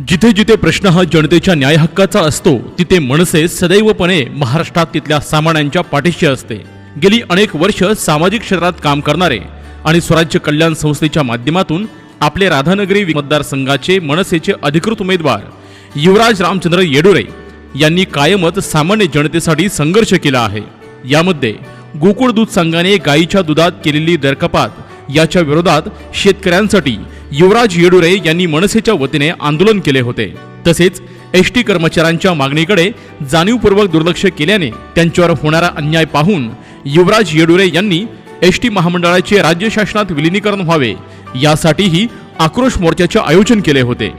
जिथे जिथे प्रश्न हा जनतेच्या न्याय हक्काचा असतो तिथे मनसे सदैवपणे महाराष्ट्रात तिथल्या सामान्यांच्या पाठीशी असते. गेली अनेक वर्ष सामाजिक क्षेत्रात काम करणारे आणि स्वराज्य कल्याण संस्थेच्या माध्यमातून आपले राधानगरी मतदारसंघाचे मनसेचे अधिकृत उमेदवार युवराज रामचंद्र येडुरे यांनी कायमच सामान्य जनतेसाठी संघर्ष केला आहे. यामध्ये गोकुळ दूध संघाने गायीच्या दुधात केलेली दरकपात याच्या विरोधात शेतकऱ्यांसाठी युवराज येडुरे यांनी मनसेच्या वतीने आंदोलन केले होते. तसेच एस टी कर्मचाऱ्यांच्या मागणीकडे जाणीवपूर्वक दुर्लक्ष केल्याने त्यांच्यावर होणारा अन्याय पाहून युवराज येडुरे यांनी एस टी महामंडळाचे राज्य शासनात विलिनीकरण व्हावे यासाठीही आक्रोश मोर्चाचे आयोजन केले होते.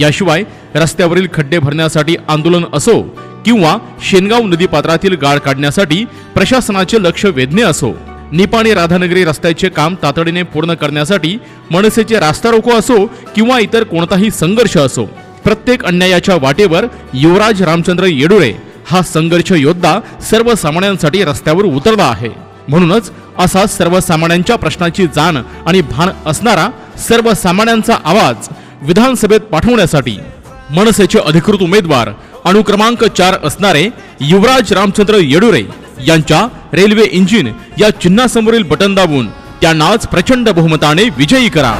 याशिवाय रस्त्यावरील खड्डे भरण्यासाठी आंदोलन असो किंवा शेनगाव नदी पात्रातील गाळ काढण्यासाठी प्रशासनाचे लक्ष वेधणे असो निपाणी राधानगरी रस्त्याचे काम तातडीने पूर्ण करण्यासाठी मनसेचे रास्ता रोको असो किंवा इतर कोणताही संघर्ष असो प्रत्येक अन्यायाच्या वाटेवर युवराज रामचंद्र येडुरे हा संघर्ष योद्धा सर्वसामान्यांसाठी रस्त्यावर उतरला आहे. म्हणूनच असा सर्वसामान्यांच्या प्रश्नाची जाण आणि भान असणारा सर्वसामान्यांचा आवाज विधानसभेत पाठवण्यासाठी मनसेचे अधिकृत उमेदवार अनुक्रमांक चार असणारे युवराज रामचंद्र येडुरे यांच्या रेल्वे इंजिन या चिन्हासमोरील बटन दाबून त्यांनाच प्रचंड बहुमताने विजयी करा.